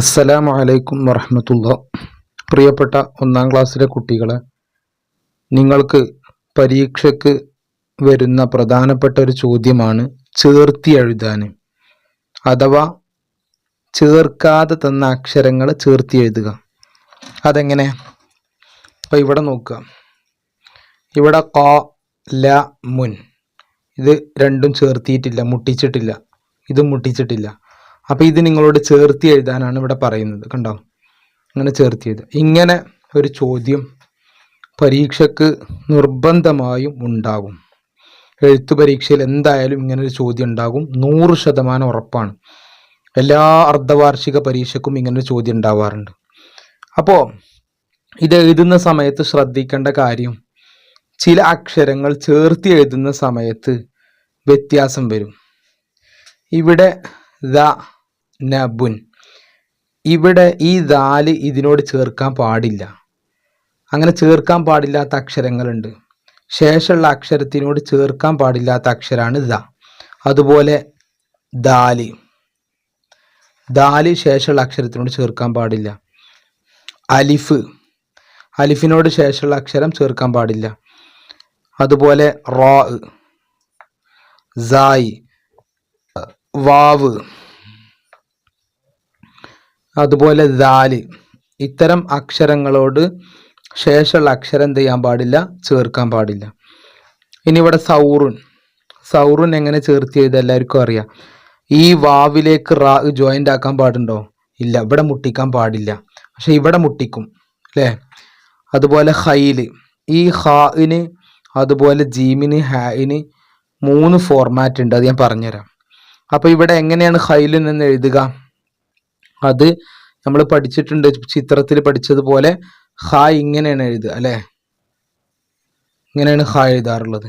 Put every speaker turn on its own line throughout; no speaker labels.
അസ്സലാമു അലൈക്കും വറഹമത്തുള്ള. പ്രിയപ്പെട്ട ഒന്നാം ക്ലാസ്സിലെ കുട്ടികളെ നിങ്ങൾക്ക് പരീക്ഷയ്ക്ക് വരുന്ന പ്രധാനപ്പെട്ട ഒരു ചോദ്യമാണ് ചേർത്തി എഴുതാൻ. അഥവാ ചേർക്കാതെ തന്ന അക്ഷരങ്ങൾ ചേർത്തി എഴുതുക. അതെങ്ങനെ? അപ്പോൾ ഇവിടെ നോക്കുക. ഇവിടെ ക ല മുൻ. ഇത് രണ്ടും ചേർത്തിയിട്ടില്ല മുട്ടിച്ചിട്ടില്ല. ഇതും മുട്ടിച്ചിട്ടില്ല. അപ്പോൾ ഇത് നിങ്ങളോട് ചേർത്തി എഴുതാനാണ് ഇവിടെ പറയുന്നത് കണ്ടോ? അങ്ങനെ ചേർത്തി എഴുതുക. ഇങ്ങനെ ഒരു ചോദ്യം പരീക്ഷയ്ക്ക് നിർബന്ധമായും ഉണ്ടാകും. എഴുത്തു പരീക്ഷയിൽ എന്തായാലും ഇങ്ങനെ ഒരു ചോദ്യം ഉണ്ടാകും. നൂറ് ശതമാനം ഉറപ്പാണ്. എല്ലാ അർദ്ധവാർഷിക പരീക്ഷയ്ക്കും ഒരു ചോദ്യം ഉണ്ടാവാറുണ്ട്. അപ്പോൾ ഇത് എഴുതുന്ന സമയത്ത് ശ്രദ്ധിക്കേണ്ട കാര്യം ചില അക്ഷരങ്ങൾ ചേർത്തി എഴുതുന്ന സമയത്ത് വ്യത്യാസം വരും. ഇവിടെ ദ നബുൻ ഇവിടെ ഈ ദാൽ ഇതിനോട് ചേർക്കാൻ പാടില്ല അങ്ങനെ ചേർക്കാൻ പാടില്ലാത്ത അക്ഷരങ്ങളുണ്ട് ശേഷമുള്ള അക്ഷരത്തിനോട് ചേർക്കാൻ പാടില്ലാത്ത അക്ഷരമാണ് ദ അതുപോലെ ദാൽ ദാൽ ശേഷമുള്ള അക്ഷരത്തിനോട് ചേർക്കാൻ പാടില്ല അലിഫ് അലിഫിനോട് ശേഷമുള്ള അക്ഷരം ചേർക്കാൻ പാടില്ല അതുപോലെ റോ സായി വാവ് അതുപോലെ ദാൽ. ഇത്തരം അക്ഷരങ്ങളോട് ശേഷമുള്ള അക്ഷരം എന്ത് ചെയ്യാൻ പാടില്ല? ചേർക്കാൻ പാടില്ല. ഇനി ഇവിടെ സൗറുൻ. സൗറുൻ എങ്ങനെ ചേർത്ത് ചെയ്ത് എല്ലാവർക്കും അറിയാം. ഈ വാവിലേക്ക് റാ ജോയിന്റ് ആക്കാൻ പാടുണ്ടോ? ഇല്ല ഇവിടെ മുട്ടിക്കാൻ പാടില്ല. പക്ഷെ ഇവിടെ മുട്ടിക്കും അല്ലേ? അതുപോലെ ഹൈൽ ഈ ഹാഇന് അതുപോലെ ജീമിന് ഹായിന് മൂന്ന് ഫോർമാറ്റ് ഉണ്ട് അത് ഞാൻ പറഞ്ഞുതരാം. അപ്പോൾ ഇവിടെ എങ്ങനെയാണ് ഹൈലിൽ എന്ന് എഴുതുക? അത് നമ്മൾ പഠിച്ചിട്ടുണ്ട് ചിത്രത്തിൽ പഠിച്ചതുപോലെ ഹ ഇങ്ങനെയാണ് എഴുതുക അല്ലേ? ഇങ്ങനെയാണ് ഹ എഴുതാറുള്ളത്.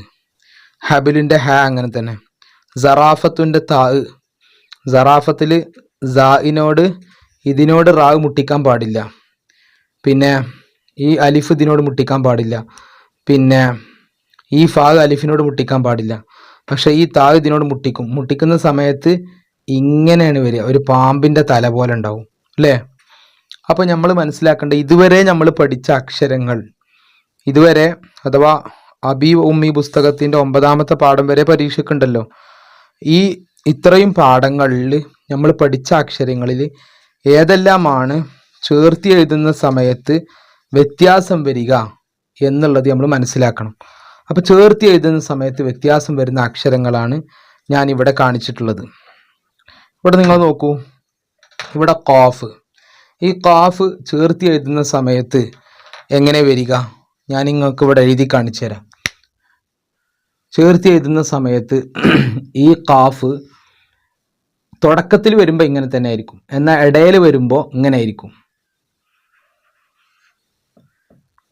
ഹബിലിന്റെ ഹ അങ്ങനെ തന്നെ. സറാഫത്തുന്റെ താ സറാഫത്തിൽ സാഇനോട് ഇതിനോട് റാവ് മുട്ടിക്കാൻ പാടില്ല. പിന്നെ ഈ അലിഫ് ഇതിനോട് മുട്ടിക്കാൻ പാടില്ല. പിന്നെ ഈ ഫാഗ് അലിഫിനോട് മുട്ടിക്കാൻ പാടില്ല. പക്ഷെ ഈ താ ഇതിനോട് മുട്ടിക്കും. മുട്ടിക്കുന്ന സമയത്ത് ഇങ്ങനെയാണ് വരിക. ഒരു പാമ്പിന്റെ തല പോലെ ഉണ്ടാവും അല്ലേ? അപ്പോൾ നമ്മൾ മനസ്സിലാക്കേണ്ട ഇതുവരെ നമ്മൾ പഠിച്ച അക്ഷരങ്ങൾ ഇതുവരെ അഥവാ അബി ഉമ്മി പുസ്തകത്തിന്റെ ഒമ്പതാമത്തെ പാഠം വരെ പരീക്ഷയ്ക്കുണ്ടല്ലോ ഈ ഇത്രയും പാഠങ്ങളിൽ നമ്മൾ പഠിച്ച അക്ഷരങ്ങളിൽ ഏതെല്ലാമാണ് ചേർത്തി എഴുതുന്ന സമയത്ത് വ്യത്യാസം വരിക എന്നുള്ളത് നമ്മൾ മനസ്സിലാക്കണം. അപ്പോൾ ചേർത്തി എഴുതുന്ന സമയത്ത് വ്യത്യാസം വരുന്ന അക്ഷരങ്ങളാണ് ഞാൻ ഇവിടെ കാണിച്ചിട്ടുള്ളത്. ഇവിടെ നിങ്ങൾ നോക്കൂ. ഇവിടെ കോഫ് ഈ കാഫ് ചേർത്തി എഴുതുന്ന സമയത്ത് എങ്ങനെ വരിക? ഞാൻ നിങ്ങൾക്ക് ഇവിടെ എഴുതി കാണിച്ചു തരാം. ചേർത്തി എഴുതുന്ന സമയത്ത് ഈ കാഫ് തുടക്കത്തിൽ വരുമ്പോൾ ഇങ്ങനെ തന്നെ ആയിരിക്കും. എന്നാൽ ഇടയിൽ വരുമ്പോൾ ഇങ്ങനെ ആയിരിക്കും.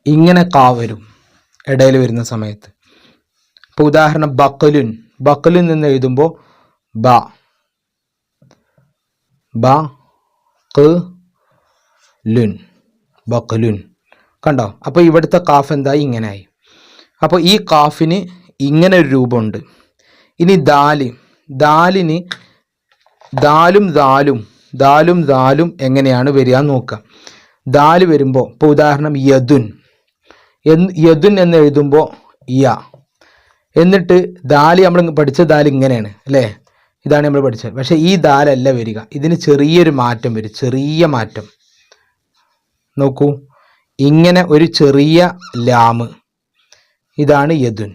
ഇങ്ങനെ കാ വരും ഇടയിൽ വരുന്ന സമയത്ത്. ഇപ്പോൾ ഉദാഹരണം ബക്കലുൻ ബക്കലുൻ നിന്ന് എഴുതുമ്പോൾ ബ. ബ ബക്കലുൻ കണ്ടോ? അപ്പോൾ ഇവിടുത്തെ കാഫ് എന്തായി ഇങ്ങനെയായി. അപ്പോൾ ഈ കാഫിന് ഇങ്ങനെ ഒരു രൂപമുണ്ട്. ഇനി ദാൽ. ദാലിന് ദാലും ദാലും ദാലും ദാലും എങ്ങനെയാണ് വരിക നോക്കുക. ദാൽ വരുമ്പോൾ ഇപ്പോൾ ഉദാഹരണം യദുൻ. യദുൻ എന്ന് എഴുതുമ്പോൾ യ. എന്നിട്ട് ദാൽ നമ്മൾ പഠിച്ച ദാൽ ഇങ്ങനെയാണ് അല്ലേ? ഇതാണ് നമ്മൾ പഠിച്ചത്. പക്ഷേ ഈ ദാലല്ല വരിക. ഇതിന് ചെറിയൊരു മാറ്റം വരും. ചെറിയ മാറ്റം. നോക്കൂ. ഇങ്ങനെ ഒരു ചെറിയ ലാമ്. ഇതാണ് യദുൻ.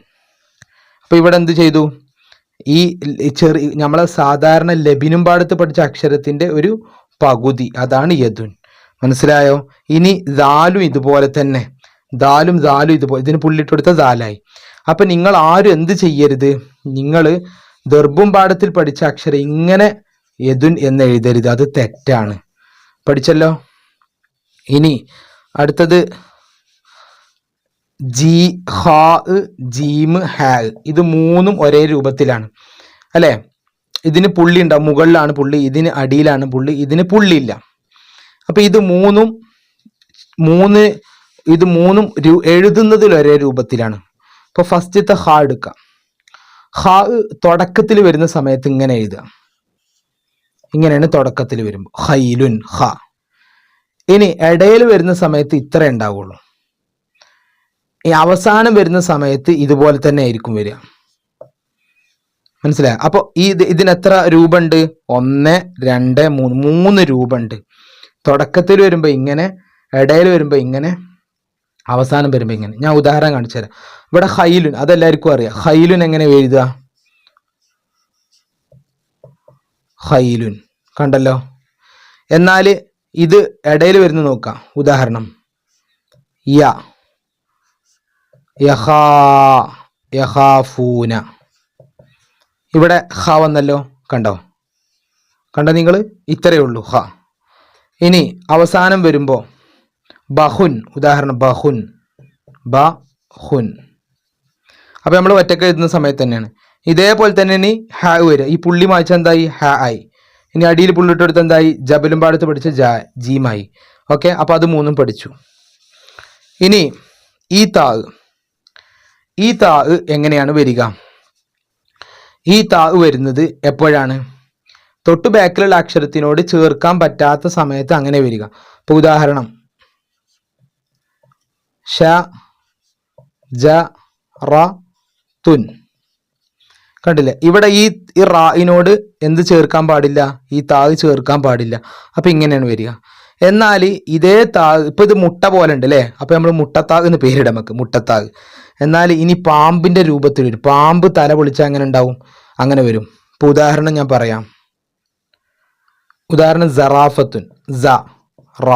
അപ്പോൾ ഇവിടെ എന്ത് ചെയ്തു? ഈ ചെറി നമ്മളെ സാധാരണ ലബിനും പാടത്ത് പഠിച്ച അക്ഷരത്തിന്റെ ഒരു പകുതി. അതാണ് യദുൻ. മനസ്സിലായോ? ഇനി ദാലും ഇതുപോലെ തന്നെ. ദാലും ദാലും ഇതുപോലെ. ഇതിന് പുള്ളിട്ടെടുത്ത ദാലായി. അപ്പം നിങ്ങൾ ആരും എന്ത് ചെയ്യരുത്? നിങ്ങൾ ദർഭും പാഠത്തിൽ പഠിച്ച അക്ഷരം ഇങ്ങനെ യദുൻ എന്ന് എഴുതരുത്. അത് തെറ്റാണ്. പഠിച്ചല്ലോ? ഇനി അടുത്തത് ജി ഹാ ജീം ഹാ ഇത് മൂന്നും ഒരേ രൂപത്തിലാണ്. അല്ലേ? ഇതിന് പുള്ളി ഉണ്ടാവും മുകളിലാണ് പുള്ളി ഇതിന് അടിയിലാണ് പുള്ളി ഇതിന് പുള്ളിയില്ല. അപ്പൊ ഇത് മൂന്നും മൂന്ന് ഇത് മൂന്നും എഴുതുന്നതിൽ ഒരേ രൂപത്തിലാണ്. അപ്പൊ ഫസ്റ്റത്തെ ഹാ എടുക്കാം. ഹാ തുടക്കത്തിൽ വരുന്ന സമയത്ത് ഇങ്ങനെ എഴുതുക. ഇങ്ങനെയാണ് തുടക്കത്തിൽ വരുമ്പോൾ ഹൈലുൻ ഹ ഇനി ഇടയിൽ വരുന്ന സമയത്ത് ഇത്ര ഉണ്ടാവുള്ളൂ. ഈ അവസാനം വരുന്ന സമയത്ത് ഇതുപോലെ തന്നെ ആയിരിക്കും വരിക. മനസ്സിലായ? അപ്പൊ ഈ ഇത് ഇതിന് എത്ര രൂപ ഉണ്ട് ഒന്ന് രണ്ട് മൂന്ന് മൂന്ന് രൂപ ഉണ്ട് തുടക്കത്തിൽ വരുമ്പോൾ ഇങ്ങനെ ഇടയിൽ വരുമ്പോൾ ഇങ്ങനെ അവസാനം വരുമ്പോൾ ഇങ്ങനെ. ഞാൻ ഉദാഹരണം കാണിച്ചു തരാം. ഇവിടെ ഹൈലുൻ അതെല്ലാവർക്കും അറിയാം. ഹൈലുൻ എങ്ങനെ എഴുതുക? ഹൈലുൻ കണ്ടല്ലോ? എന്നാൽ ഇത് ഇടയിൽ വരുന്ന നോക്കാം. ഉദാഹരണം. യ. യഹാ. യഹാഫൂന. ഇവിടെ ഹ വന്നല്ലോ? കണ്ടോ? കണ്ടോ നിങ്ങൾ? ഇത്രയേ ഉള്ളൂ. ഹ. ഇനി അവസാനം വരുമ്പോൾ ബഹുൻ ഉദാഹരണം ബഹുൻ. ബ ഹുൻ അപ്പൊ നമ്മൾ ഒറ്റയ്ക്ക് എഴുതുന്ന സമയത്ത് തന്നെയാണ്. ഇതേപോലെ തന്നെ ഇനി ഹ വരിക. ഈ പുള്ളി മായ്ച്ച എന്തായി? ഹ ആയി. ഇനി അടിയിൽ പുള്ളിട്ടെടുത്ത് എന്തായി? ജബലും പാടത്ത് പഠിച്ച ജ ജീമായി. ഓക്കെ? അപ്പൊ അത് മൂന്നും പഠിച്ചു. ഇനി ഈ താ ഈ താ എങ്ങനെയാണ് വരിക? ഈ താ വരുന്നത് എപ്പോഴാണ്? തൊട്ട് ബാക്കിലുള്ള അക്ഷരത്തിനോട് ചേർക്കാൻ പറ്റാത്ത സമയത്ത് അങ്ങനെ വരിക. ഇപ്പൊ ഉദാഹരണം ഷ ജ റ തുൻ. കണ്ടില്ലേ? ഇവിടെ ഈ ഈ റായിനോട് എന്ത് ചേർക്കാൻ പാടില്ല? ഈ താഗ് ചേർക്കാൻ പാടില്ല. അപ്പൊ ഇങ്ങനെയാണ് വരിക. എന്നാൽ ഇതേ താഗ് ഇപ്പൊ ഇത് മുട്ട പോലെ ഉണ്ട് അല്ലേ അപ്പോൾ നമ്മൾ മുട്ടത്താഗ് എന്ന് പേരിടാം നമുക്ക് മുട്ടത്താഗ് എന്നാൽ ഇനി പാമ്പിന്റെ രൂപത്തിൽ വരും. പാമ്പ് തല പൊളിച്ചാൽ അങ്ങനെ ഉണ്ടാവും? അങ്ങനെ വരും. ഇപ്പൊ ഉദാഹരണം ഞാൻ പറയാം. ഉദാഹരണം സറാഫത്തുൻ. സ റ.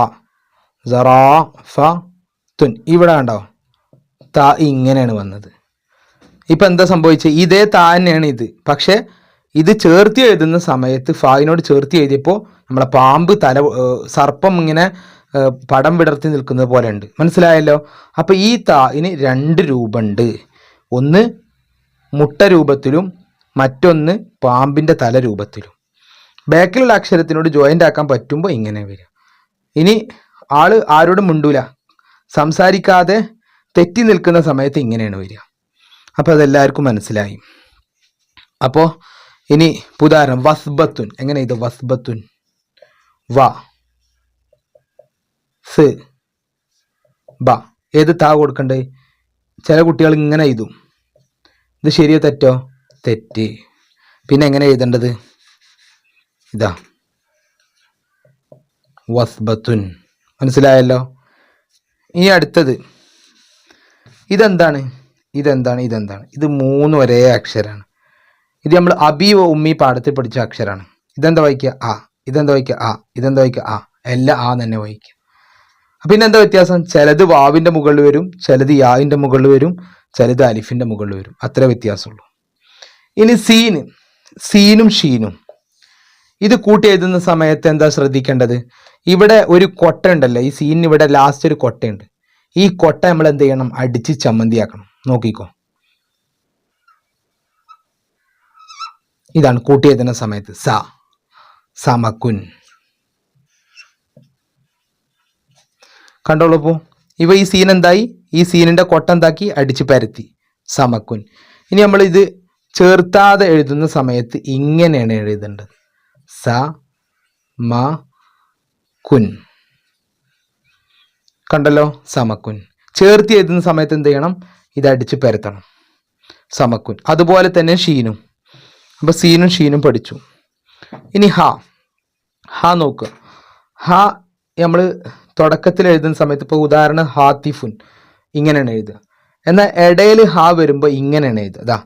സറാഫത്തുൻ ഇവിടെ കണ്ടോ? താ ഇങ്ങനെയാണ് വന്നത്. ഇപ്പം എന്താ സംഭവിച്ചത് ഇതേ താ തന്നെയാണ് ഇത്. പക്ഷേ ഇത് ചേർത്തി എഴുതുന്ന സമയത്ത് ഫായിനോട് ചേർത്തി എഴുതിയപ്പോൾ നമ്മളെ പാമ്പ് തല സർപ്പം ഇങ്ങനെ പടം വിടർത്തി നിൽക്കുന്നത് പോലെ ഉണ്ട്. മനസ്സിലായല്ലോ? അപ്പോൾ ഈ താ ഇനി രണ്ട് രൂപമുണ്ട് ഒന്ന് മുട്ട രൂപത്തിലും മറ്റൊന്ന് പാമ്പിന്റെ തല രൂപത്തിലും. ബാക്കിലുള്ള അക്ഷരത്തിനോട് ജോയിന്റ് ആക്കാൻ പറ്റുമ്പോൾ ഇങ്ങനെ വരിക ഇനി ആൾ ആരോടും മിണ്ടൂല. സംസാരിക്കാതെ തെറ്റി നിൽക്കുന്ന സമയത്ത് ഇങ്ങനെയാണ് വരിക. അപ്പോൾ അതെല്ലാവർക്കും മനസ്സിലായി. അപ്പോൾ ഇനി ഉദാഹരണം വസ്ബത്തുൻ. എങ്ങനെ ഇത് വസ്ബത്തുൻ? വ. സ്. ബ. ഏത് താ കൊടുക്കണ്ടേ? ചില കുട്ടികൾ ഇങ്ങനെ എഴുതും. ഇത് ശരിയോ തെറ്റോ? തെറ്റ്. പിന്നെ എങ്ങനെ എഴുതേണ്ടത്? ഇതാ. വസ്ബത്തുൻ. മനസ്സിലായല്ലോ? ഇനി അടുത്തത്. ഇതെന്താണ്? ഇതെന്താണ്? ഇതെന്താണ്? ഇത് മൂന്ന് ഒരേ അക്ഷരമാണ് ഇത് നമ്മൾ അബി ഉമ്മി പാഠത്തിൽ പഠിച്ച അക്ഷരമാണ് ഇതെന്താ വായിക്കുക? ആ. ഇതെന്താ വായിക്കുക? ആ. ഇതെന്താ വായിക്കുക? ആ. എല്ലാം ആ തന്നെ വായിക്കുക. പിന്നെ എന്താ വ്യത്യാസം? ചിലത് വാവിന്റെ മുകളിൽ വരും ചിലത് യാവിന്റെ മുകളിൽ വരും ചിലത് അലിഫിന്റെ മുകളിൽ വരും. അത്ര വ്യത്യാസമുള്ളൂ. ഇനി സീന്. സീനും ഷീനും. ഇത് കൂട്ടി എഴുതുന്ന സമയത്ത് എന്താ ശ്രദ്ധിക്കേണ്ടത്? ഇവിടെ ഒരു കൊട്ട ഉണ്ടല്ലോ ഈ സീനിന് ഇവിടെ ലാസ്റ്റ് ഒരു കൊട്ടയുണ്ട്. ഈ കൊട്ട നമ്മൾ എന്ത് ചെയ്യണം? അടിച്ച് ചമ്മന്തിയാക്കണം. നോക്കിക്കോ. ഇതാണ് കൂട്ടി സമയത്ത്. സ സമക്കുൻ. കണ്ടോളൂ പോ ഇവ ഈ സീൻ എന്തായി? ഈ സീനിന്റെ കൊട്ട എന്താക്കി? അടിച്ച് പരത്തി. സമക്കുൻ. ഇനി നമ്മൾ ഇത് ചേർത്താതെ എഴുതുന്ന സമയത്ത് ഇങ്ങനെയാണ് എഴുതേണ്ടത്. സ മ കുൻ കണ്ടല്ലോ? സമക്കുൻ. ചേർത്തി എഴുതുന്ന സമയത്ത് എന്ത് ചെയ്യണം? ഇത് അടിച്ച് പരത്തണം. സമക്കുൻ. അതുപോലെ തന്നെ ഷീനും. അപ്പൊ സീനും ഷീനും പഠിച്ചു. ഇനി ഹ. ഹ നോക്കുക ഹ നമ്മൾ തുടക്കത്തിൽ എഴുതുന്ന സമയത്ത് ഇപ്പോൾ ഉദാഹരണം ഹാത്തിഫുൻ. ഇങ്ങനെയാണ് എഴുതുക. എന്നാൽ ഇടയിൽ ഹ വരുമ്പോൾ ഇങ്ങനെയാണ് എഴുതുക. അതാ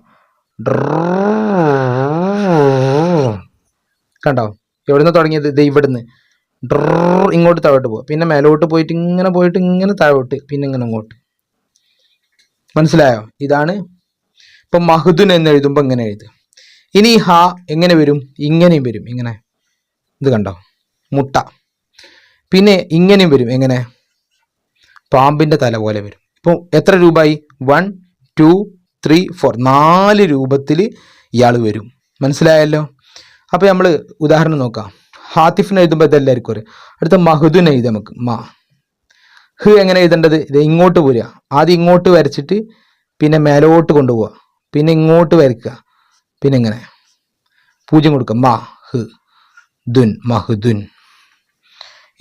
കണ്ടോ? എവിടുന്ന് തുടങ്ങിയത്? ഇത് ഇവിടുന്ന്. ഡ്രർ ഇങ്ങോട്ട് താഴോട്ട് പോകും പിന്നെ മേലോട്ട് പോയിട്ട് ഇങ്ങനെ പോയിട്ട് ഇങ്ങനെ താഴോട്ട് പിന്നെ ഇങ്ങനെ അങ്ങോട്ട് മനസ്സിലായോ? ഇതാണ് ഇപ്പൊ മഹുദുൻ എന്ന് എഴുതുമ്പോൾ ഇങ്ങനെ എഴുതുക. ഇനി ഹ എങ്ങനെ വരും? ഇങ്ങനെയും വരും. ഇങ്ങനെ. ഇത് കണ്ടോ? മുട്ട. പിന്നെ ഇങ്ങനെയും വരും. എങ്ങനെ? പാമ്പിന്റെ തല പോലെ വരും. ഇപ്പോൾ എത്ര രൂപയായി വൺ ടു ത്രീ ഫോർ. നാല് രൂപത്തിൽ ഇയാൾ വരും. മനസ്സിലായല്ലോ? അപ്പോൾ നമ്മൾ ഉദാഹരണം നോക്കാം. ഹാത്തിഫിന് എഴുതുമ്പോൾ ഇതെല്ലാവർക്കും അറിയാം. അടുത്ത മഹുദുൻ എഴുതാം നമുക്ക്. മാ. ഹ് എങ്ങനെ എഴുതേണ്ടത്? ഇത് ഇങ്ങോട്ട് പോരുക. ആദ്യം ഇങ്ങോട്ട് വരച്ചിട്ട് പിന്നെ മേലോട്ട് കൊണ്ടുപോവുക. പിന്നെ ഇങ്ങോട്ട് വരയ്ക്കുക. പിന്നെ ഇങ്ങനെ പൂജ്യം കൊടുക്കുക. മാ ഹ് ദുൻ മഹുദുൻ.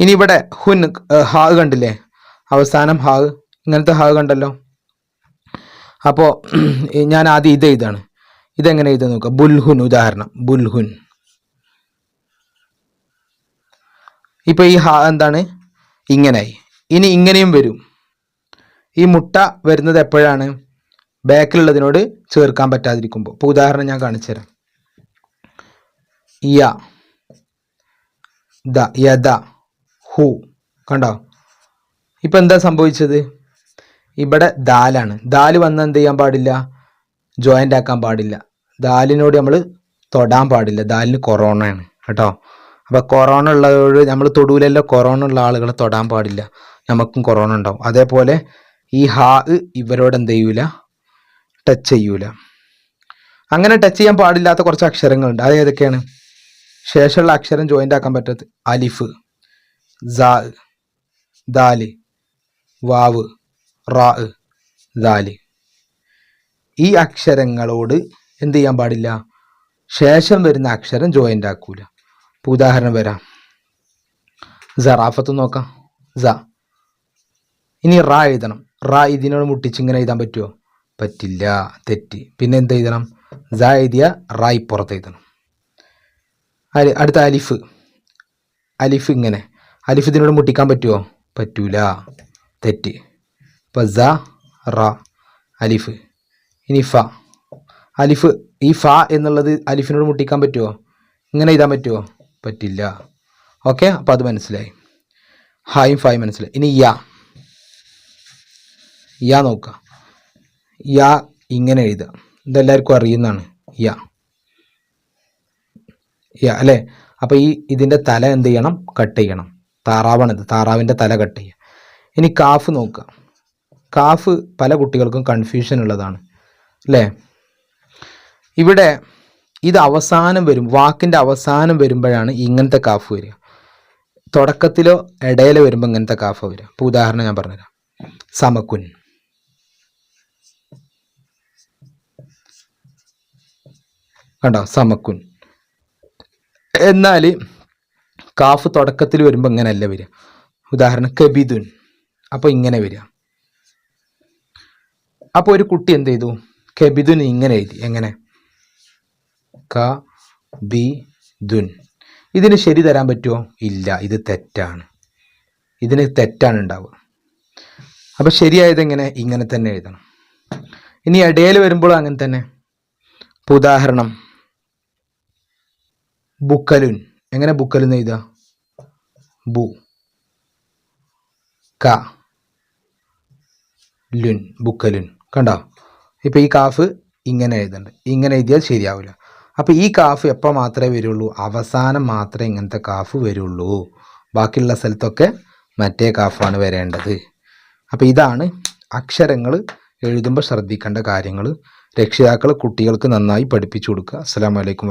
ഇനി ഇവിടെ ഹുൻ ഹാ കണ്ടില്ലേ? അവസാനം ഹാ. ഇങ്ങനത്തെ ഹാ കണ്ടല്ലോ. അപ്പോൾ ഞാൻ ആദ്യം ഇത് എഴുതാണ്. ഇതെങ്ങനെ എഴുതാൻ നോക്കുക ബുൽഹുൻ ഉദാഹരണം. ബുൽഹുൻ. ഇപ്പൊ ഈ ഹാ എന്താണ്? ഇങ്ങനായി. ഇനി ഇങ്ങനെയും വരും. ഈ മുട്ട വരുന്നത് എപ്പോഴാണ്? ബാക്കിലുള്ളതിനോട് ചേർക്കാൻ പറ്റാതിരിക്കുമ്പോൾ ഇപ്പോൾ ഉദാഹരണം ഞാൻ കാണിച്ചു തരാം യ ദ യദ ഹു. കണ്ടോ? ഇപ്പൊ എന്താ സംഭവിച്ചത്? ഇവിടെ ദാലാണ്. ദാൽ വന്ന് എന്ത് ചെയ്യാൻ പാടില്ല? ജോയിന്റ് ആക്കാൻ പാടില്ല. ദാലിനോട് നമ്മൾ തൊടാൻ പാടില്ല. ദാലിന് കൊറോണയാണ് കേട്ടോ? അപ്പോൾ കൊറോണ ഉള്ളവരോട് നമ്മൾ തൊടൂലല്ലോ കൊറോണ ഉള്ള ആളുകളെ തൊടാൻ പാടില്ല. നമുക്കും കൊറോണ ഉണ്ടാവും. അതേപോലെ ഈ ഹാ ഇവരോട് എന്ത് ചെയ്യൂല? ടച്ച് ചെയ്യൂല. അങ്ങനെ ടച്ച് ചെയ്യാൻ പാടില്ലാത്ത കുറച്ച് അക്ഷരങ്ങളുണ്ട്. അത് ഏതൊക്കെയാണ്? ശേഷമുള്ള അക്ഷരം ജോയിന്റ് ആക്കാൻ പറ്റാത്ത. അലിഫ് ദാൽ വാവ് റാ ദാൽ. ഈ അക്ഷരങ്ങളോട് എന്ത് ചെയ്യാൻ പാടില്ല? ശേഷം വരുന്ന അക്ഷരം ജോയിന്റ് ആക്കൂല. ഇപ്പൊ ഉദാഹരണം വരാം. സറാഫത്ത് നോക്കാം. സ ഇനി റാ എഴുതണം. റാ ഇതിനോട് മുട്ടിച്ച് ഇങ്ങനെ എഴുതാൻ പറ്റുമോ പറ്റില്ല തെറ്റ്. പിന്നെ എന്ത് എഴുതണം? സ എഴുതിയ റായ് ഇപ്പുറത്ത് എഴുതണം. അലി- അടുത്ത അലിഫ്. അലിഫ് ഇങ്ങനെ. അലിഫ് ഇതിനോട് മുട്ടിക്കാൻ പറ്റുമോ പറ്റൂല തെറ്റ്. ഇപ്പം സ റ അലിഫ്. ഇനി ഫ. അലിഫ് ഈ ഫ എന്നുള്ളത് അലിഫിനോട് മുട്ടിക്കാൻ പറ്റുമോ ഇങ്ങനെ എഴുതാൻ പറ്റുമോ പറ്റില്ല. ഓക്കെ അപ്പോൾ അത് മനസ്സിലായി. ഹായും ഫായും മനസ്സിലായി. ഇനി യാ. യാ നോക്കുക യാ ഇങ്ങനെ എഴുതുക. ഇതെല്ലാവർക്കും അറിയുന്നതാണ്. യാ. യാ അല്ലേ? അപ്പോൾ ഈ ഇതിന്റെ തല എന്ത് ചെയ്യണം? കട്ട് ചെയ്യണം. താറാവാണിത് താറാവിന്റെ തല കട്ട് ചെയ്യുക. ഇനി കാഫ് നോക്കുക കാഫ് പല കുട്ടികൾക്കും കൺഫ്യൂഷൻ ഉള്ളതാണ്. അല്ലേ? ഇവിടെ ഇത് അവസാനം വരും വാക്കിന്റെ അവസാനം വരുമ്പോഴാണ് ഇങ്ങനത്തെ കാഫ് വരിക. തുടക്കത്തിലോ ഇടയിലോ വരുമ്പോൾ ഇങ്ങനത്തെ കാഫ് വരിക. അപ്പോൾ ഉദാഹരണം ഞാൻ പറഞ്ഞുതരാം. സമക്കുൻ കണ്ടോ? സമക്കുൻ എന്നാൽ കാഫ് തുടക്കത്തിൽ വരുമ്പോൾ ഇങ്ങനെയല്ല വരിക? ഉദാഹരണം കബിദുൻ. അപ്പോൾ ഇങ്ങനെ വരിക. അപ്പോൾ ഒരു കുട്ടി എന്ത് ചെയ്തു? കബിദുൻ ഇങ്ങനെ എഴുതി. എങ്ങനെ? ക ബി ദുൻ. ഇതിന് ശരി തരാൻ പറ്റുമോ? ഇല്ല ഇത് തെറ്റാണ്. ഇതിന് തെറ്റാണ് ഉണ്ടാവുക. അപ്പോൾ ശരിയായത് എങ്ങനെ? ഇങ്ങനെ തന്നെ എഴുതണം. ഇനി ഇടയിൽ വരുമ്പോൾ അങ്ങനെ തന്നെ. ഇപ്പോൾ ഉദാഹരണം. ബുക്കലുൻ. എങ്ങനെ ബുക്കലുൻ എഴുതുക? ബു. ക. ലുൻ. ബുക്കലുൻ. കണ്ടോ? ഇപ്പോൾ ഈ കാഫ് ഇങ്ങനെ എഴുതുന്നുണ്ട് ഇങ്ങനെ എഴുതിയാൽ ശരിയാവില്ല അപ്പോൾ ഈ കാഫ് എപ്പോൾ മാത്രമേ വരുള്ളൂ? അവസാനം മാത്രമേ ഇങ്ങനത്തെ കാഫ് വരുള്ളൂ. ബാക്കിയുള്ള സ്ഥലത്തൊക്കെ മറ്റേ കാഫാണ് വരേണ്ടത്. അപ്പോൾ ഇതാണ് അക്ഷരങ്ങൾ എഴുതുമ്പോൾ ശ്രദ്ധിക്കേണ്ട കാര്യങ്ങൾ രക്ഷിതാക്കൾ കുട്ടികൾക്ക് നന്നായി പഠിപ്പിച്ചു കൊടുക്കുക. അസ്സാം വലൈക്കും